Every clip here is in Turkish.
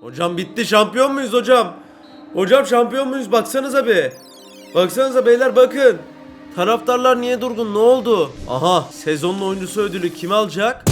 Hocam bitti şampiyon muyuz hocam? Hocam şampiyon muyuz baksanıza be. Baksanıza beyler bakın. Taraftarlar niye durgun ne oldu? Aha sezonun oyuncusu ödülü kim alacak?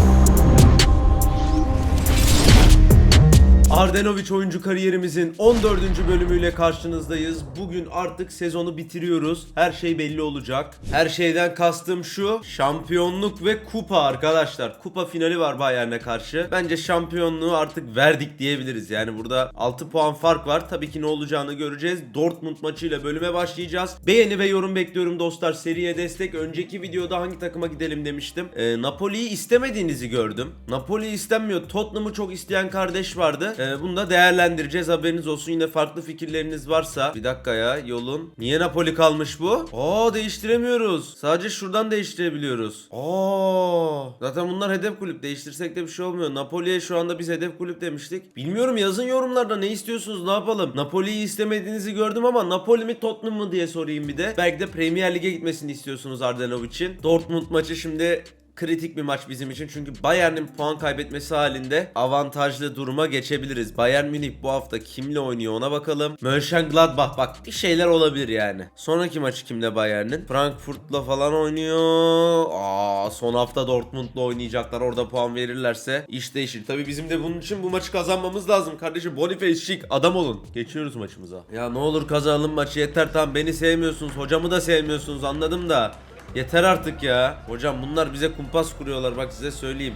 Ardenovic oyuncu kariyerimizin 14. bölümüyle karşınızdayız. Bugün artık sezonu bitiriyoruz. Her şey belli olacak. Her şeyden kastım şu. Şampiyonluk ve kupa arkadaşlar. Kupa finali var Bayern'e karşı. Bence şampiyonluğu artık verdik diyebiliriz. Yani burada 6 puan fark var. Tabii ki ne olacağını göreceğiz. Dortmund maçıyla bölüme başlayacağız. Beğeni ve yorum bekliyorum dostlar. Seriye destek. Önceki videoda hangi takıma gidelim demiştim. Ee, Napoli'yi istemediğinizi gördüm. Napoli istenmiyor. Tottenham'ı çok isteyen kardeş vardı. Ee, bunu da değerlendireceğiz. Haberiniz olsun. Yine farklı fikirleriniz varsa. Bir dakika ya yolun. Niye Napoli kalmış bu? Aa değiştiremiyoruz. Sadece şuradan değiştirebiliyoruz. Aa zaten bunlar hedef kulüp. Değiştirsek de bir şey olmuyor. Napoli'ye şu anda biz hedef kulüp demiştik. Bilmiyorum yazın yorumlarda ne istiyorsunuz ne yapalım. Napoli'yi istemediğinizi gördüm ama Napoli mi Tottenham mı diye sorayım bir de. Belki de Premier Lig'e gitmesini istiyorsunuz Ardenovic'in. Dortmund maçı şimdi kritik bir maç bizim için çünkü Bayern'in puan kaybetmesi halinde avantajlı duruma geçebiliriz. Bayern Münih bu hafta kimle oynuyor ona bakalım. Mönchengladbach bak bir şeyler olabilir yani. Sonraki maçı kimle Bayern'in? Frankfurt'la falan oynuyor. Aa son hafta Dortmund'la oynayacaklar. Orada puan verirlerse iş değişir. Tabii bizim de bunun için bu maçı kazanmamız lazım. Kardeşim Boniface şık adam olun. Geçiyoruz maçımıza. Ya ne olur kazanalım maçı yeter tamam beni sevmiyorsunuz. Hocamı da sevmiyorsunuz anladım da. Yeter artık ya. Hocam bunlar bize kumpas kuruyorlar bak size söyleyeyim.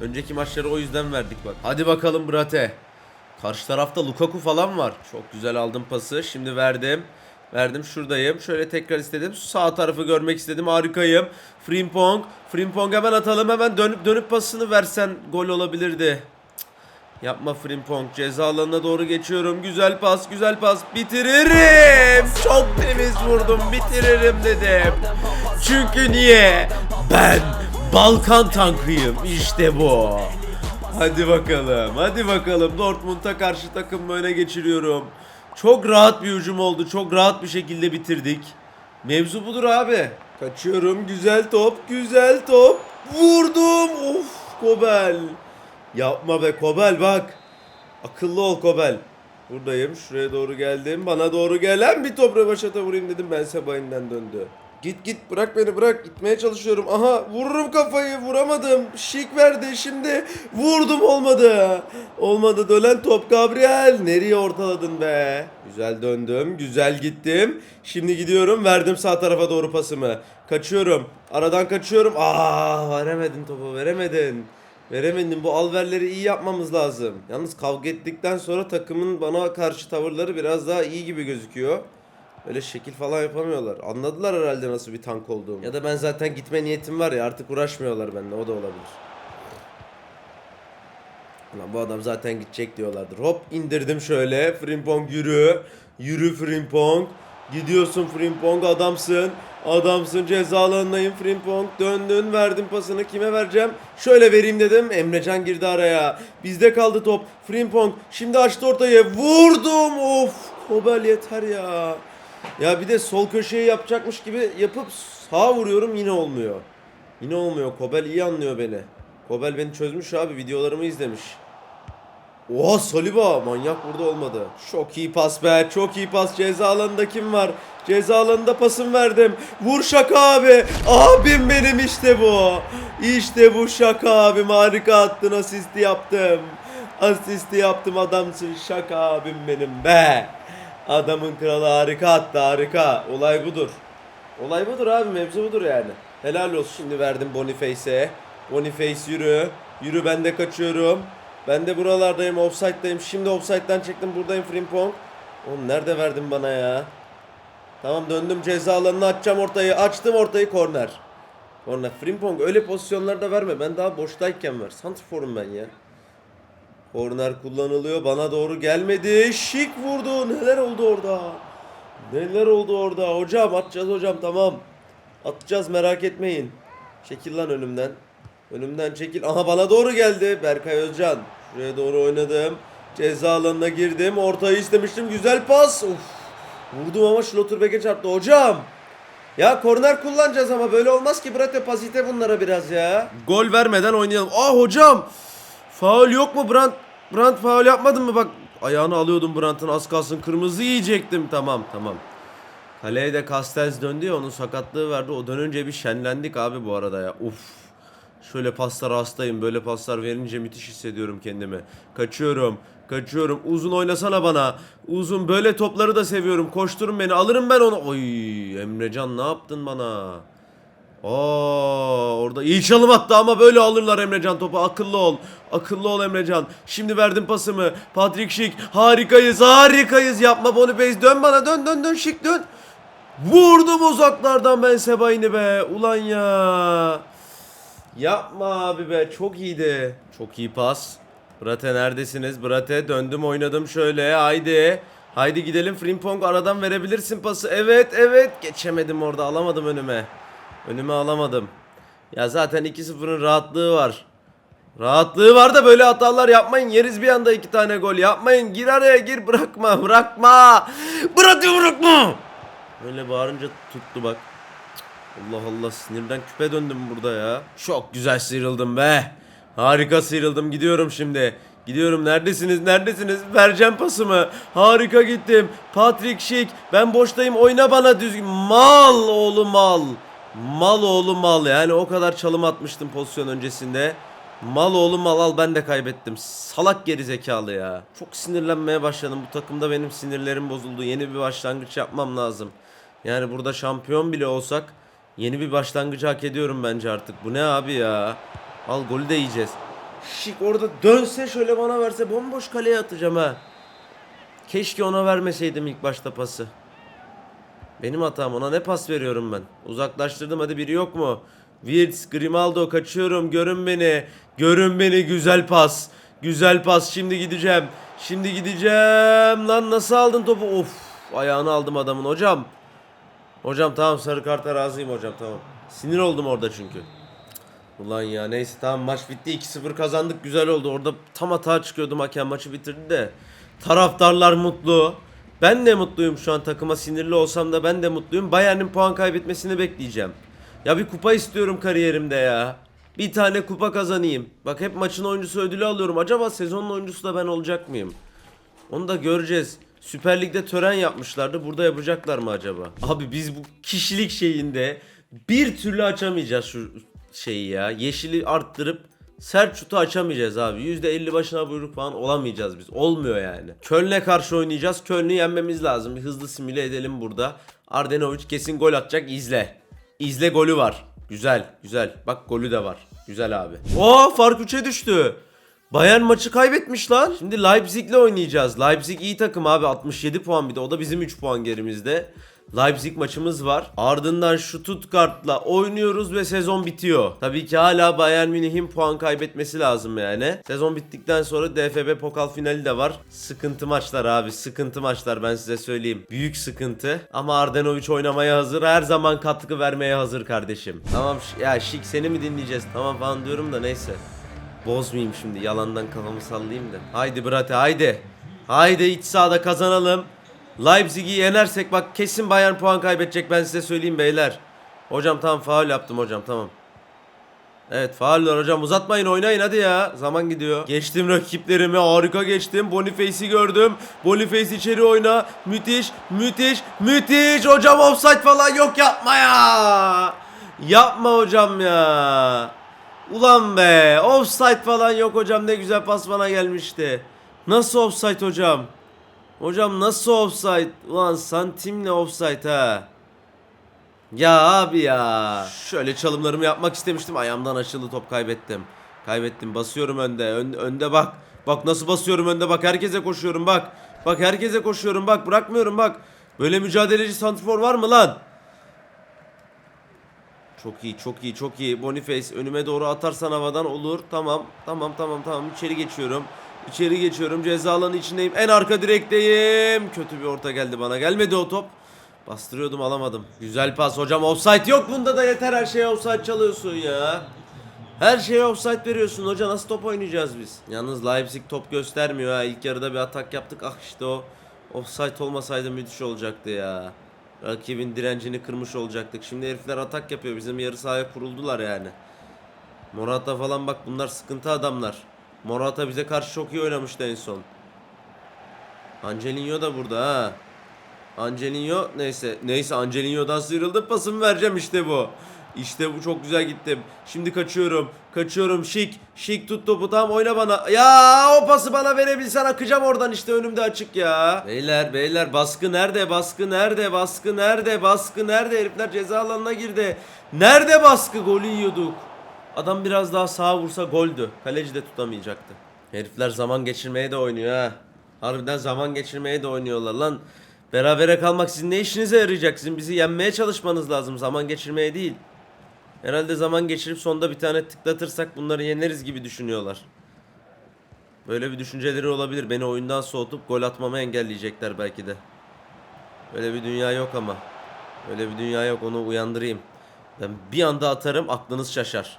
Önceki maçları o yüzden verdik bak. Hadi bakalım Brate. Karşı tarafta Lukaku falan var. Çok güzel aldım pası. Şimdi verdim. Verdim şuradayım. Şöyle tekrar istedim. Sağ tarafı görmek istedim. Harikayım. Frimpong. Frimpong hemen atalım. Hemen dönüp dönüp pasını versen gol olabilirdi. Yapma Frimpong. Ceza alanına doğru geçiyorum. Güzel pas, güzel pas. Bitiririm. Çok temiz vurdum. Bitiririm dedim. Çünkü niye? Ben Balkan tankıyım. İşte bu. Hadi bakalım. Hadi bakalım. Dortmund'a karşı takım öne geçiriyorum. Çok rahat bir hücum oldu. Çok rahat bir şekilde bitirdik. Mevzu budur abi. Kaçıyorum. Güzel top. Güzel top. Vurdum. Of Kobel. Yapma be Kobel bak. Akıllı ol Kobel. Buradayım. Şuraya doğru geldim. Bana doğru gelen bir top rövaşata vurayım dedim. Ben Sebay'ından döndü. Git git bırak beni bırak. Gitmeye çalışıyorum. Aha vururum kafayı. Vuramadım. Şik verdi şimdi. Vurdum olmadı. Olmadı dönen top Gabriel. Nereye ortaladın be? Güzel döndüm. Güzel gittim. Şimdi gidiyorum. Verdim sağ tarafa doğru pasımı. Kaçıyorum. Aradan kaçıyorum. Aa veremedin topu veremedin. Veremedim. Bu alverleri iyi yapmamız lazım. Yalnız kavga ettikten sonra takımın bana karşı tavırları biraz daha iyi gibi gözüküyor. Öyle şekil falan yapamıyorlar. Anladılar herhalde nasıl bir tank olduğumu. Ya da ben zaten gitme niyetim var ya artık uğraşmıyorlar benimle o da olabilir. Ulan bu adam zaten gidecek diyorlardır. Hop indirdim şöyle. Frimpong yürü. Yürü Frimpong. Gidiyorsun Frimpong adamsın. Adamsın ceza alanındayım Frimpong. Döndün verdim pasını kime vereceğim? Şöyle vereyim dedim. Emrecan girdi araya. Bizde kaldı top. Frimpong şimdi açtı ortayı. Vurdum. Of. Kobel yeter ya. Ya bir de sol köşeyi yapacakmış gibi yapıp sağa vuruyorum yine olmuyor. Yine olmuyor. Kobel iyi anlıyor beni. Kobel beni çözmüş abi. Videolarımı izlemiş. Oha Saliba manyak burada olmadı. Çok iyi pas be çok iyi pas ceza alanında kim var? Ceza alanında pasım verdim. Vur şaka abi. Abim benim işte bu. İşte bu şaka abim harika attın asisti yaptım. Asisti yaptım adamsın şaka abim benim be. Adamın kralı harika attı harika. Olay budur. Olay budur abi mevzu budur yani. Helal olsun şimdi verdim Boniface'e. Boniface yürü. Yürü ben de kaçıyorum. Ben de buralardayım offside'dayım. Şimdi offside'dan çektim buradayım Frimpong. Oğlum nerede verdin bana ya? Tamam döndüm ceza alanına açacağım ortayı. Açtım ortayı korner. Korner. Frimpong öyle pozisyonlarda verme. Ben daha boştayken ver. Santrfor'um ben ya. Korner kullanılıyor. Bana doğru gelmedi. Şik vurdu. Neler oldu orada? Neler oldu orada? Hocam atacağız hocam tamam. Atacağız merak etmeyin. Çekil lan önümden. Önümden çekil. Aha bana doğru geldi. Berkay Özcan. Şuraya doğru oynadım. Ceza alanına girdim. Ortayı istemiştim. Güzel pas. Uf. Vurdum ama Schlotterbeck'e çarptı. Hocam. Ya korner kullanacağız ama böyle olmaz ki. Bırak pasite bunlara biraz ya. Gol vermeden oynayalım. Ah hocam. Faul yok mu Brand? Brandt faul yapmadın mı bak. Ayağını alıyordum Brandt'ın az kalsın kırmızı yiyecektim. Tamam tamam. Kaleye de Castells döndü ya onun sakatlığı verdi. O dönünce bir şenlendik abi bu arada ya. Uf. Şöyle paslar hastayım. Böyle paslar verince müthiş hissediyorum kendimi. Kaçıyorum. Kaçıyorum. Uzun oynasana bana. Uzun böyle topları da seviyorum. Koşturun beni. Alırım ben onu. Oy Emrecan ne yaptın bana? Aa, orada iyi çalım attı ama böyle alırlar Emrecan topu. Akıllı ol. Akıllı ol Emrecan. Şimdi verdim pasımı. Patrick Schick. Harikayız. Harikayız. Yapma Boniface. Dön bana. Dön dön dön Schick dön. Vurdum uzaklardan ben Sebain'i be. Ulan ya. Yapma abi be. Çok iyiydi. Çok iyi pas. Brate neredesiniz? Brate döndüm oynadım şöyle. Haydi. Haydi gidelim Frimpong aradan verebilirsin pası. Evet evet. Geçemedim orada. Alamadım önüme. Önüme alamadım. Ya zaten 2-0'ın rahatlığı var. Rahatlığı var da böyle hatalar yapmayın. Yeriz bir anda iki tane gol. Yapmayın. Gir araya gir. Bırakma. Bırakma. Bırakma bırakma. Böyle bağırınca tuttu bak. Allah Allah sinirden küpe döndüm burada ya. Çok güzel sıyrıldım be. Harika sıyrıldım. Gidiyorum şimdi. Gidiyorum. Neredesiniz? Neredesiniz? Vereceğim pasımı. Harika gittim. Patrick Schick. Ben boştayım. Oyna bana düzgün. Mal oğlu mal. Mal oğlu mal. Yani o kadar çalım atmıştım pozisyon öncesinde. Mal oğlu mal al ben de kaybettim. Salak geri zekalı ya. Çok sinirlenmeye başladım. Bu takımda benim sinirlerim bozuldu. Yeni bir başlangıç yapmam lazım. Yani burada şampiyon bile olsak yeni bir başlangıcı hak ediyorum bence artık. Bu ne abi ya? Al golü de yiyeceğiz. Şik orada dönse şöyle bana verse bomboş kaleye atacağım ha. Keşke ona vermeseydim ilk başta pası. Benim hatam ona ne pas veriyorum ben? Uzaklaştırdım hadi biri yok mu? Wirtz, Grimaldo kaçıyorum görün beni. Görün beni güzel pas. Güzel pas şimdi gideceğim. Şimdi gideceğim. Lan nasıl aldın topu? Of ayağını aldım adamın hocam. Hocam tamam sarı karta razıyım hocam tamam. Sinir oldum orada çünkü. Ulan ya neyse tamam maç bitti 2-0 kazandık güzel oldu. Orada tam hata çıkıyordum hakem maçı bitirdi de. Taraftarlar mutlu. Ben de mutluyum şu an takıma sinirli olsam da ben de mutluyum. Bayern'in puan kaybetmesini bekleyeceğim. Ya bir kupa istiyorum kariyerimde ya. Bir tane kupa kazanayım. Bak hep maçın oyuncusu ödülü alıyorum. Acaba sezonun oyuncusu da ben olacak mıyım? Onu da göreceğiz. Süper Lig'de tören yapmışlardı. Burada yapacaklar mı acaba? Abi biz bu kişilik şeyinde bir türlü açamayacağız şu şeyi ya. Yeşili arttırıp sert şutu açamayacağız abi. %50 başına buyruk falan olamayacağız biz. Olmuyor yani. Köln'e karşı oynayacağız. Köln'ü yenmemiz lazım. Bir hızlı simüle edelim burada. Ardenovic kesin gol atacak. İzle. İzle golü var. Güzel, güzel. Bak golü de var. Güzel abi. Oo fark 3'e düştü. Bayern maçı kaybetmiş lan. Şimdi Leipzig'le oynayacağız. Leipzig iyi takım abi. 67 puan bir de. O da bizim 3 puan gerimizde. Leipzig maçımız var. Ardından Stuttgart'la oynuyoruz ve sezon bitiyor. Tabii ki hala Bayern Münih'in puan kaybetmesi lazım yani. Sezon bittikten sonra DFB Pokal finali de var. Sıkıntı maçlar abi. Sıkıntı maçlar ben size söyleyeyim. Büyük sıkıntı. Ama Ardenovic oynamaya hazır. Her zaman katkı vermeye hazır kardeşim. Tamam ya Şik seni mi dinleyeceğiz? Tamam falan diyorum da neyse. Bozmayayım şimdi yalandan kafamı sallayayım da. Haydi Brate haydi. Haydi iç sahada kazanalım. Leipzig'i yenersek bak kesin Bayern puan kaybedecek ben size söyleyeyim beyler. Hocam tamam faul yaptım hocam tamam. Evet fauller hocam uzatmayın oynayın hadi ya. Zaman gidiyor. Geçtim rakiplerimi harika geçtim. Boniface'i gördüm. Boniface içeri oyna. Müthiş müthiş müthiş. Hocam offside falan yok yapma ya. Yapma hocam ya. Ulan be offside falan yok hocam ne güzel pas bana gelmişti. Nasıl offside hocam? Hocam nasıl offside? Ulan santimle offside ha. Ya abi ya. Şöyle çalımlarımı yapmak istemiştim. Ayağımdan açıldı top kaybettim. Kaybettim. Basıyorum önde. Ön- önde bak. Bak nasıl basıyorum önde bak. Herkese koşuyorum bak. Bak herkese koşuyorum bak. Bırakmıyorum bak. Böyle mücadeleci santrfor var mı lan? Çok iyi, çok iyi, çok iyi. Boniface önüme doğru atarsan havadan olur. Tamam, tamam, tamam, tamam. İçeri geçiyorum. İçeri geçiyorum. Ceza alanı içindeyim. En arka direkteyim. Kötü bir orta geldi bana. Gelmedi o top. Bastırıyordum alamadım. Güzel pas hocam. Offside yok bunda da yeter her şeye offside çalıyorsun ya. Her şeye offside veriyorsun hoca nasıl top oynayacağız biz? Yalnız Leipzig top göstermiyor ha. İlk yarıda bir atak yaptık. Ah işte o offside olmasaydı müthiş olacaktı ya. Rakibin direncini kırmış olacaktık. Şimdi herifler atak yapıyor. Bizim yarı sahaya kuruldular yani. Morata falan bak bunlar sıkıntı adamlar. Morata bize karşı çok iyi oynamıştı en son. Angelinho da burada ha. Angelinho neyse neyse Angelinho'dan sıyrıldım pasımı vereceğim işte bu. İşte bu çok güzel gittim. Şimdi kaçıyorum. Kaçıyorum. Şik. Şik tut topu tam oyna bana. Ya o pası bana verebilsen akacağım oradan işte önümde açık ya. Beyler beyler baskı nerede? Baskı nerede? Baskı nerede? Baskı nerede? Herifler ceza alanına girdi. Nerede baskı? Golü yiyorduk. Adam biraz daha sağa vursa goldü. Kaleci de tutamayacaktı. Herifler zaman geçirmeye de oynuyor ha. Harbiden zaman geçirmeye de oynuyorlar lan. Berabere kalmak sizin ne işinize yarayacak? Sizin bizi yenmeye çalışmanız lazım. Zaman geçirmeye değil. Herhalde zaman geçirip sonda bir tane tıklatırsak bunları yeneriz gibi düşünüyorlar. Böyle bir düşünceleri olabilir. Beni oyundan soğutup gol atmamı engelleyecekler belki de. Öyle bir dünya yok ama. Öyle bir dünya yok onu uyandırayım. Ben bir anda atarım aklınız şaşar.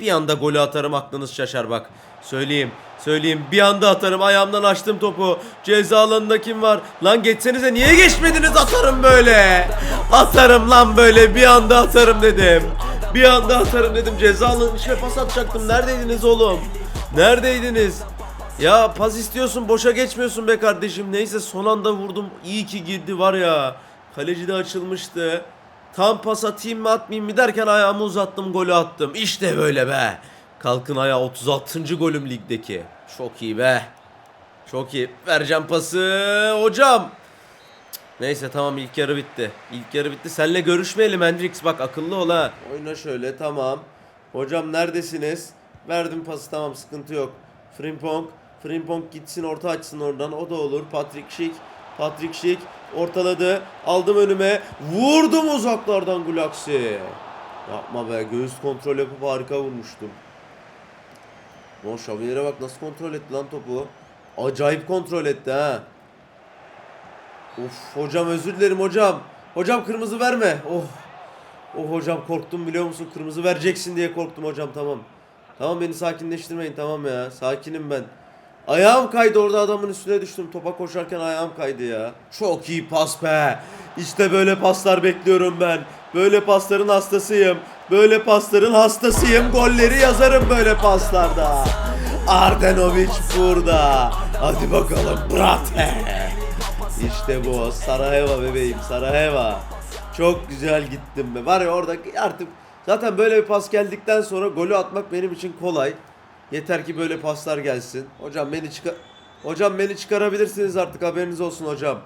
Bir anda golü atarım aklınız şaşar bak. Söyleyeyim. Söyleyeyim. Bir anda atarım ayağımdan açtım topu. Ceza alanında kim var? Lan geçsenize niye geçmediniz atarım böyle. Atarım lan böyle bir anda atarım dedim. Bir anda atarım dedim. Ceza alanının içine pas atacaktım. Neredeydiniz oğlum? Neredeydiniz? Ya pas istiyorsun boşa geçmiyorsun be kardeşim. Neyse son anda vurdum. İyi ki girdi var ya. Kaleci de açılmıştı. Tam pas atayım mı atmayayım mı derken ayağımı uzattım golü attım. İşte böyle be. Kalkın ayağa 36. golüm ligdeki. Çok iyi be. Çok iyi. Vereceğim pası. Hocam. Neyse tamam ilk yarı bitti. İlk yarı bitti. Seninle görüşmeyelim Hendrix. Bak akıllı ol ha. Oyna şöyle tamam. Hocam neredesiniz? Verdim pası tamam sıkıntı yok. Frimpong. Frimpong gitsin orta açsın oradan. O da olur. Patrick Schick. Patrick Schick ortaladı. Aldım önüme. Vurdum uzaklardan Gulaksi. Yapma be. Göğüs kontrol yapıp harika vurmuştum. O Şavinere bak nasıl kontrol etti lan topu. Acayip kontrol etti ha. Of hocam özür dilerim hocam. Hocam kırmızı verme. Oh. Oh hocam korktum biliyor musun? Kırmızı vereceksin diye korktum hocam tamam. Tamam beni sakinleştirmeyin tamam ya. Sakinim ben. Ayağım kaydı orada adamın üstüne düştüm. Topa koşarken ayağım kaydı ya. Çok iyi pas be. İşte böyle paslar bekliyorum ben. Böyle pasların hastasıyım. Böyle pasların hastasıyım. Golleri yazarım böyle paslarda. Ardenovic burada. Hadi bakalım brate. İşte bu. Sarayeva bebeğim. Sarayeva. Çok güzel gittim be. Var ya orada artık zaten böyle bir pas geldikten sonra golü atmak benim için kolay. Yeter ki böyle paslar gelsin. Hocam beni çıkar Hocam beni çıkarabilirsiniz artık haberiniz olsun hocam.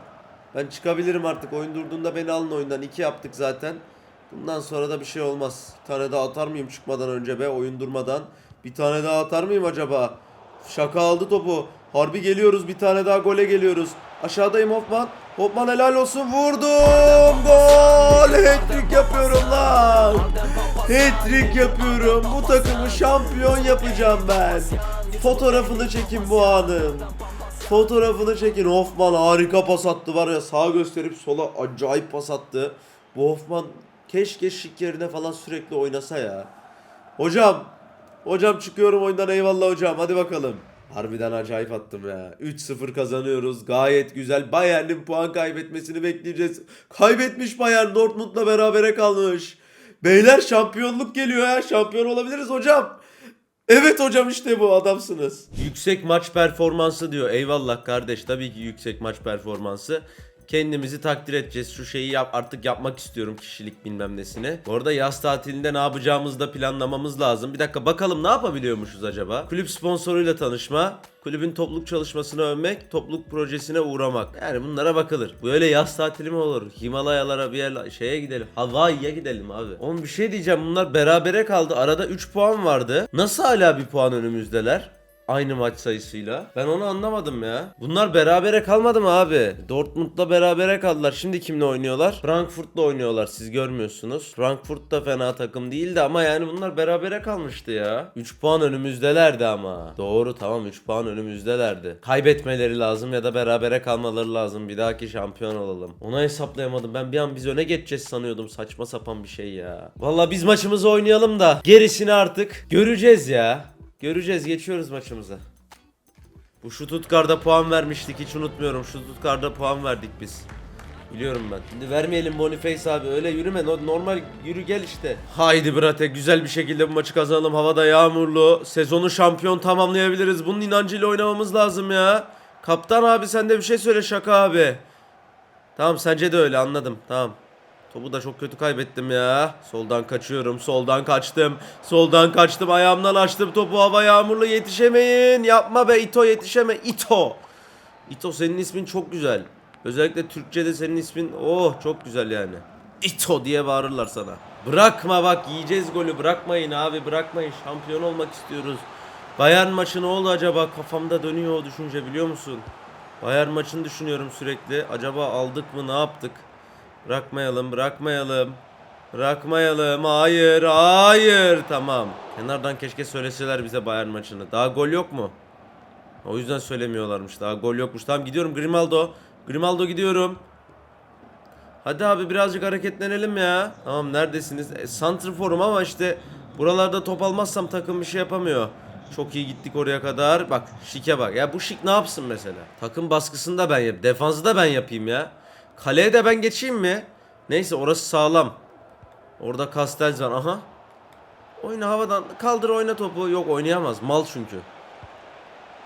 Ben çıkabilirim artık. Oyun durduğunda beni alın oyundan. İki yaptık zaten. Bundan sonra da bir şey olmaz. Bir tane daha atar mıyım çıkmadan önce be oyun durmadan? Bir tane daha atar mıyım acaba? Şaka aldı topu. Harbi geliyoruz. Bir tane daha gole geliyoruz. Aşağıdayım Hoffman. Hoffman helal olsun. Vurdum. Gol. Hat-trick yapıyorum lan. Hat-trick yapıyorum. Bu takımı şampiyon yapacağım ben. Fotoğrafını çekin bu anın. Fotoğrafını çekin. Hoffman harika pas attı var ya sağ gösterip sola acayip pas attı. Bu Hoffman keşke şık yerine falan sürekli oynasa ya. Hocam. Hocam çıkıyorum oyundan eyvallah hocam. Hadi bakalım. Harbiden acayip attım ya. 3-0 kazanıyoruz. Gayet güzel. Bayern'in puan kaybetmesini bekleyeceğiz. Kaybetmiş Bayern. Dortmund'la berabere kalmış. Beyler şampiyonluk geliyor ya. Şampiyon olabiliriz hocam. Evet hocam işte bu adamsınız. Yüksek maç performansı diyor. Eyvallah kardeş. Tabii ki yüksek maç performansı. Kendimizi takdir edeceğiz. Şu şeyi yap artık yapmak istiyorum kişilik bilmem nesine. Bu arada yaz tatilinde ne yapacağımızı da planlamamız lazım. Bir dakika bakalım ne yapabiliyormuşuz acaba? Kulüp sponsoruyla tanışma. Kulübün topluluk çalışmasını övmek, topluluk projesine uğramak. Yani bunlara bakılır. Bu öyle yaz tatili mi olur? Himalayalara bir yer şeye gidelim. Hawaii'ye gidelim abi. Oğlum bir şey diyeceğim. Bunlar berabere kaldı. Arada 3 puan vardı. Nasıl hala bir puan önümüzdeler? Aynı maç sayısıyla. Ben onu anlamadım ya. Bunlar berabere kalmadı mı abi? Dortmund'la berabere kaldılar. Şimdi kimle oynuyorlar? Frankfurt'la oynuyorlar. Siz görmüyorsunuz. Frankfurt da fena takım değildi ama yani bunlar berabere kalmıştı ya. 3 puan önümüzdelerdi ama. Doğru tamam 3 puan önümüzdelerdi. Kaybetmeleri lazım ya da berabere kalmaları lazım. Bir dahaki şampiyon olalım. Ona hesaplayamadım. Ben bir an biz öne geçeceğiz sanıyordum. Saçma sapan bir şey ya. Valla biz maçımızı oynayalım da gerisini artık göreceğiz ya. Göreceğiz geçiyoruz maçımıza. Bu Stuttgart'da puan vermiştik hiç unutmuyorum. Stuttgart'da puan verdik biz. Biliyorum ben. Şimdi vermeyelim Boniface abi. Öyle yürüme. No- Normal yürü gel işte. Haydi Brate. Güzel bir şekilde bu maçı kazanalım. Havada yağmurlu. Sezonu şampiyon tamamlayabiliriz. Bunun inancıyla oynamamız lazım ya. Kaptan abi sen de bir şey söyle şaka abi. Tamam sence de öyle anladım. Tamam. Topu da çok kötü kaybettim ya. Soldan kaçıyorum. Soldan kaçtım. Soldan kaçtım. Ayağımdan açtım topu. Hava yağmurlu yetişemeyin. Yapma be Ito yetişeme. Ito. Ito senin ismin çok güzel. Özellikle Türkçe'de senin ismin oh çok güzel yani. Ito diye bağırırlar sana. Bırakma bak yiyeceğiz golü bırakmayın abi bırakmayın şampiyon olmak istiyoruz. Bayern maçı ne oldu acaba kafamda dönüyor o düşünce biliyor musun? Bayern maçını düşünüyorum sürekli. Acaba aldık mı ne yaptık? Bırakmayalım bırakmayalım. Bırakmayalım. Hayır hayır tamam. Kenardan keşke söyleseler bize Bayern maçını. Daha gol yok mu? O yüzden söylemiyorlarmış. Daha gol yokmuş. Tamam gidiyorum Grimaldo. Grimaldo gidiyorum. Hadi abi birazcık hareketlenelim ya. Tamam neredesiniz? E, Santrfor'um ama işte buralarda top almazsam takım bir şey yapamıyor. Çok iyi gittik oraya kadar. Bak şike bak. Ya bu şik ne yapsın mesela? Takım baskısını da ben yap. Defansı da ben yapayım ya. Kaleye de ben geçeyim mi? Neyse orası sağlam. Orada Castells var. Aha. Oyna havadan. Kaldır oyna topu. Yok oynayamaz. Mal çünkü.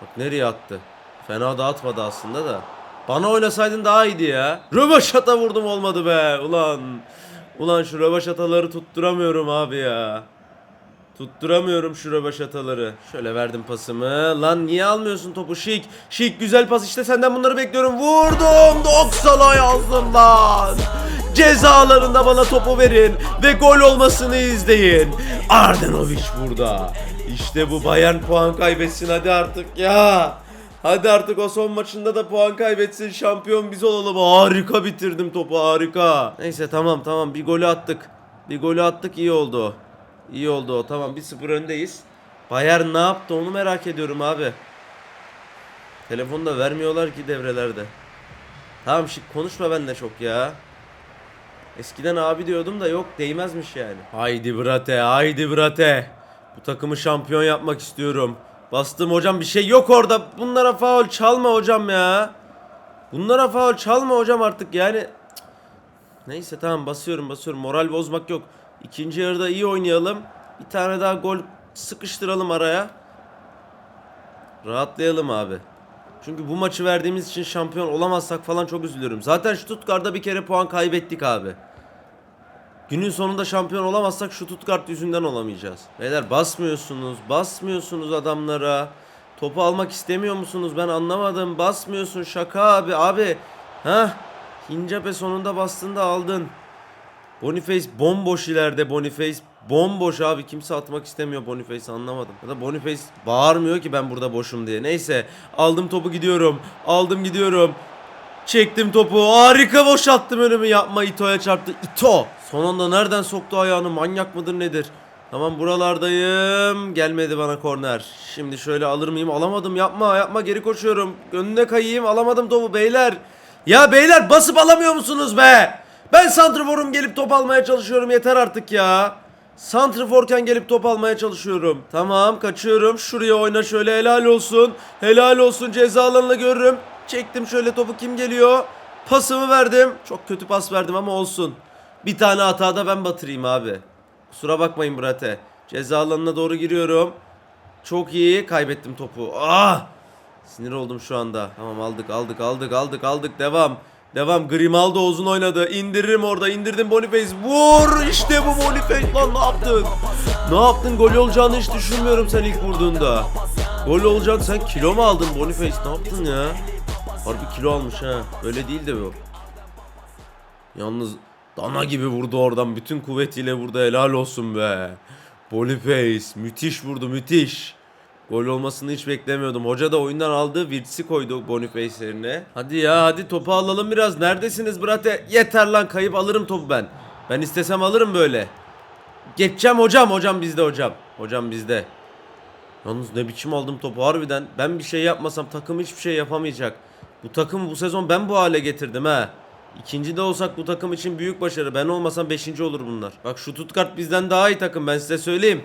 Bak nereye attı? Fena da atmadı aslında da. Bana oynasaydın daha iyiydi ya. Rövaşata vurdum olmadı be. Ulan. Ulan şu rövaşataları tutturamıyorum abi ya. Tutturamıyorum şu rövaşataları. Şöyle verdim pasımı. Lan niye almıyorsun topu? Şik. Şik güzel pas işte senden bunları bekliyorum. Vurdum. 90'a yazdım lan. Cezalarında bana topu verin ve gol olmasını izleyin. Ardenovic burada. İşte bu Bayern puan kaybetsin hadi artık ya. Hadi artık o son maçında da puan kaybetsin. Şampiyon biz olalım. Harika bitirdim topu harika. Neyse tamam tamam bir golü attık. Bir golü attık iyi oldu. İyi oldu o. Tamam 1-0 öndeyiz. Bayern ne yaptı onu merak ediyorum abi. Telefonu da vermiyorlar ki devrelerde. Tamam şık konuşma benimle çok ya. Eskiden abi diyordum da yok değmezmiş yani. Haydi brate haydi brate. Bu takımı şampiyon yapmak istiyorum. Bastım hocam bir şey yok orada. Bunlara faul çalma hocam ya. Bunlara faul çalma hocam artık yani. Cık. Neyse tamam basıyorum basıyorum. Moral bozmak yok. İkinci yarıda iyi oynayalım. Bir tane daha gol sıkıştıralım araya. Rahatlayalım abi. Çünkü bu maçı verdiğimiz için şampiyon olamazsak falan çok üzülürüm. Zaten Stuttgart'ta bir kere puan kaybettik abi. Günün sonunda şampiyon olamazsak şu Stuttgart yüzünden olamayacağız. Beyler basmıyorsunuz, basmıyorsunuz adamlara. Topu almak istemiyor musunuz? Ben anlamadım. Basmıyorsun şaka abi. Abi. Ha? Hincape sonunda bastın da aldın. Boniface bomboş ileride Boniface. Bomboş abi kimse atmak istemiyor Boniface anlamadım. Ya da Boniface bağırmıyor ki ben burada boşum diye. Neyse aldım topu gidiyorum. Aldım gidiyorum. Çektim topu. Harika boşalttım önümü. Yapma Ito'ya çarptı. Ito. Son anda nereden soktu ayağını? Manyak mıdır nedir? Tamam buralardayım. Gelmedi bana korner. Şimdi şöyle alır mıyım? Alamadım. Yapma yapma geri koşuyorum. Önüne kayayım. Alamadım topu beyler. Ya beyler basıp alamıyor musunuz be? Ben santrforum gelip top almaya çalışıyorum. Yeter artık ya. Santrforken gelip top almaya çalışıyorum. Tamam kaçıyorum. Şuraya oyna şöyle helal olsun. Helal olsun ceza alanını görürüm. Çektim şöyle topu kim geliyor? Pasımı verdim. Çok kötü pas verdim ama olsun. Bir tane hatada ben batırayım abi. Kusura bakmayın Brate. Ceza alanına doğru giriyorum. Çok iyi. Kaybettim topu. Ah! Sinir oldum şu anda. Tamam aldık aldık aldık aldık aldık. Devam. Devam. Grimaldo uzun oynadı. İndiririm orada. indirdim Boniface. Vur! İşte bu Boniface lan ne yaptın? Ne yaptın? Gol olacağını hiç düşünmüyorum sen ilk vurduğunda. Gol olacağını sen kilo mu aldın Boniface? Ne yaptın ya? Harbi kilo almış ha. Öyle değil de bu. Yalnız dana gibi vurdu oradan. Bütün kuvvetiyle vurdu. Helal olsun be. Boniface müthiş vurdu müthiş. Gol olmasını hiç beklemiyordum. Hoca da oyundan aldı. Virtsi koydu Boniface yerine. Hadi ya hadi topu alalım biraz. Neredesiniz Brate? Yeter lan kayıp alırım topu ben. Ben istesem alırım böyle. Geçeceğim hocam. Hocam bizde hocam. Hocam bizde. Yalnız ne biçim aldım topu harbiden. Ben bir şey yapmasam takım hiçbir şey yapamayacak. Bu takımı bu sezon ben bu hale getirdim ha. İkinci de olsak bu takım için büyük başarı. Ben olmasam beşinci olur bunlar. Bak şu Stuttgart bizden daha iyi takım ben size söyleyeyim.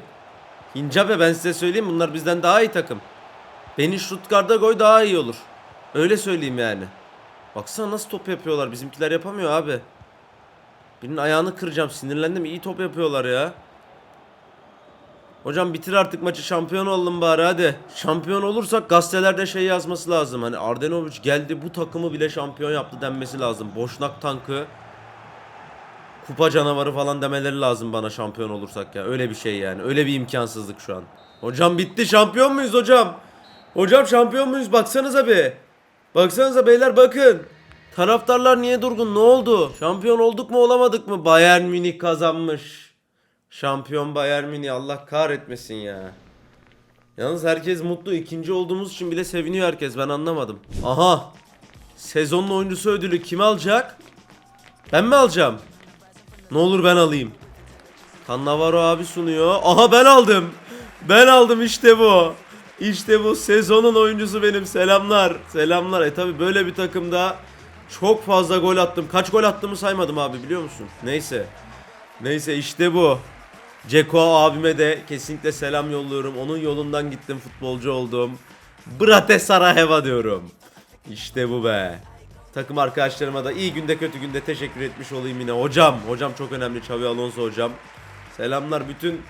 Hincape ben size söyleyeyim bunlar bizden daha iyi takım. Beni Stuttgart'a koy daha iyi olur. Öyle söyleyeyim yani. Baksana nasıl top yapıyorlar. Bizimkiler yapamıyor abi. Birinin ayağını kıracağım. Sinirlendim. İyi top yapıyorlar ya. Hocam bitir artık maçı şampiyon olalım bari hadi. Şampiyon olursak gazetelerde şey yazması lazım. Hani Ardenovic geldi bu takımı bile şampiyon yaptı denmesi lazım. Boşnak tankı. Kupa canavarı falan demeleri lazım bana şampiyon olursak ya. Öyle bir şey yani. Öyle bir imkansızlık şu an. Hocam bitti şampiyon muyuz hocam? Hocam şampiyon muyuz? Baksanıza be. Baksanıza beyler bakın. Taraftarlar niye durgun? Ne oldu? Şampiyon olduk mu olamadık mı? Bayern Münih kazanmış. Şampiyon Bayern Münih Allah kahretmesin ya. Yalnız herkes mutlu. İkinci olduğumuz için bile seviniyor herkes. Ben anlamadım. Aha. Sezonun oyuncusu ödülü kim alacak? Ben mi alacağım? Ne olur ben alayım. Cannavaro abi sunuyor. Aha ben aldım. Ben aldım işte bu. İşte bu sezonun oyuncusu benim. Selamlar. Selamlar. E tabi böyle bir takımda çok fazla gol attım. Kaç gol attığımı saymadım abi biliyor musun? Neyse. Neyse işte bu. Ceko abime de kesinlikle selam yolluyorum. Onun yolundan gittim futbolcu oldum. Brate Sarayeva diyorum. İşte bu be. Takım arkadaşlarıma da iyi günde kötü günde teşekkür etmiş olayım yine. Hocam, hocam çok önemli Xavi Alonso hocam. Selamlar bütün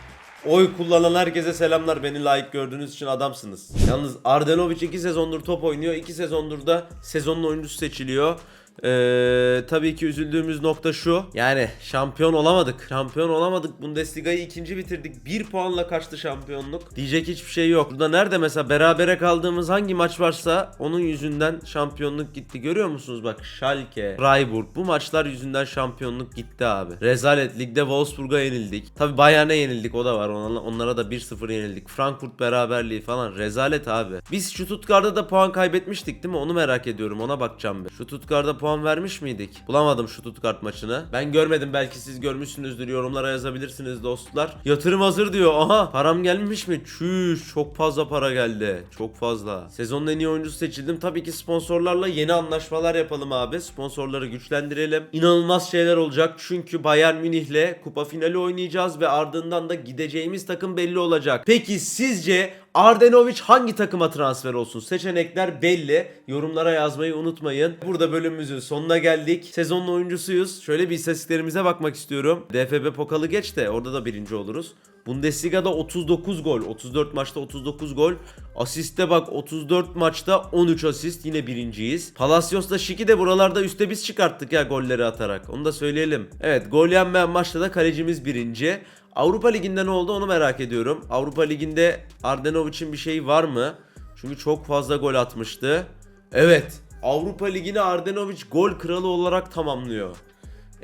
oy kullanan herkese selamlar. Beni layık gördüğünüz için adamsınız. Yalnız Ardenovic 2 sezondur top oynuyor. 2 sezondur da sezonun oyuncusu seçiliyor. Ee, tabii ki üzüldüğümüz nokta şu. Yani şampiyon olamadık. Şampiyon olamadık. Bundesliga'yı ikinci bitirdik. Bir puanla kaçtı şampiyonluk. Diyecek hiçbir şey yok. Burada nerede mesela berabere kaldığımız hangi maç varsa onun yüzünden şampiyonluk gitti. Görüyor musunuz bak Schalke, Freiburg bu maçlar yüzünden şampiyonluk gitti abi. Rezalet. Ligde Wolfsburg'a yenildik. Tabii Bayern'e yenildik o da var. Onlara, da 1-0 yenildik. Frankfurt beraberliği falan. Rezalet abi. Biz Stuttgart'ta da puan kaybetmiştik değil mi? Onu merak ediyorum. Ona bakacağım bir. Stuttgart'ta puan vermiş miydik? Bulamadım şu Stuttgart maçını. Ben görmedim. Belki siz görmüşsünüzdür. Yorumlara yazabilirsiniz dostlar. Yatırım hazır diyor. Aha param gelmiş mi? Çüş çok fazla para geldi. Çok fazla. Sezonun en iyi oyuncusu seçildim. Tabii ki sponsorlarla yeni anlaşmalar yapalım abi. Sponsorları güçlendirelim. İnanılmaz şeyler olacak. Çünkü Bayern Münih'le kupa finali oynayacağız ve ardından da gideceğimiz takım belli olacak. Peki sizce Ardenovic hangi takıma transfer olsun? Seçenekler belli. Yorumlara yazmayı unutmayın. Burada bölümümüzün sonuna geldik. Sezonun oyuncusuyuz. Şöyle bir istatistiklerimize bakmak istiyorum. DFB Pokal'ı geç de orada da birinci oluruz. Bundesliga'da 39 gol, 34 maçta 39 gol. Asiste bak 34 maçta 13 asist yine birinciyiz. Palacios'la Şiki de buralarda üste biz çıkarttık ya golleri atarak. Onu da söyleyelim. Evet gol yenmeyen maçta da kalecimiz birinci. Avrupa Ligi'nde ne oldu onu merak ediyorum. Avrupa Ligi'nde Ardenovic'in bir şeyi var mı? Çünkü çok fazla gol atmıştı. Evet. Avrupa Ligi'ni Ardenovic gol kralı olarak tamamlıyor.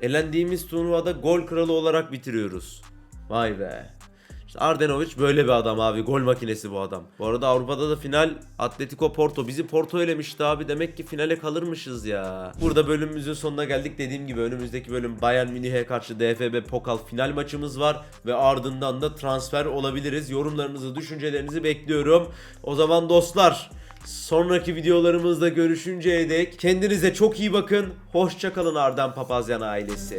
Elendiğimiz turnuvada gol kralı olarak bitiriyoruz. Vay be. Ardenovic böyle bir adam abi. Gol makinesi bu adam. Bu arada Avrupa'da da final Atletico Porto. Bizi Porto elemişti abi. Demek ki finale kalırmışız ya. Burada bölümümüzün sonuna geldik. Dediğim gibi önümüzdeki bölüm Bayern Münih'e karşı DFB Pokal final maçımız var. Ve ardından da transfer olabiliriz. Yorumlarınızı, düşüncelerinizi bekliyorum. O zaman dostlar sonraki videolarımızda görüşünceye dek kendinize çok iyi bakın. Hoşçakalın Arden Papazyan ailesi.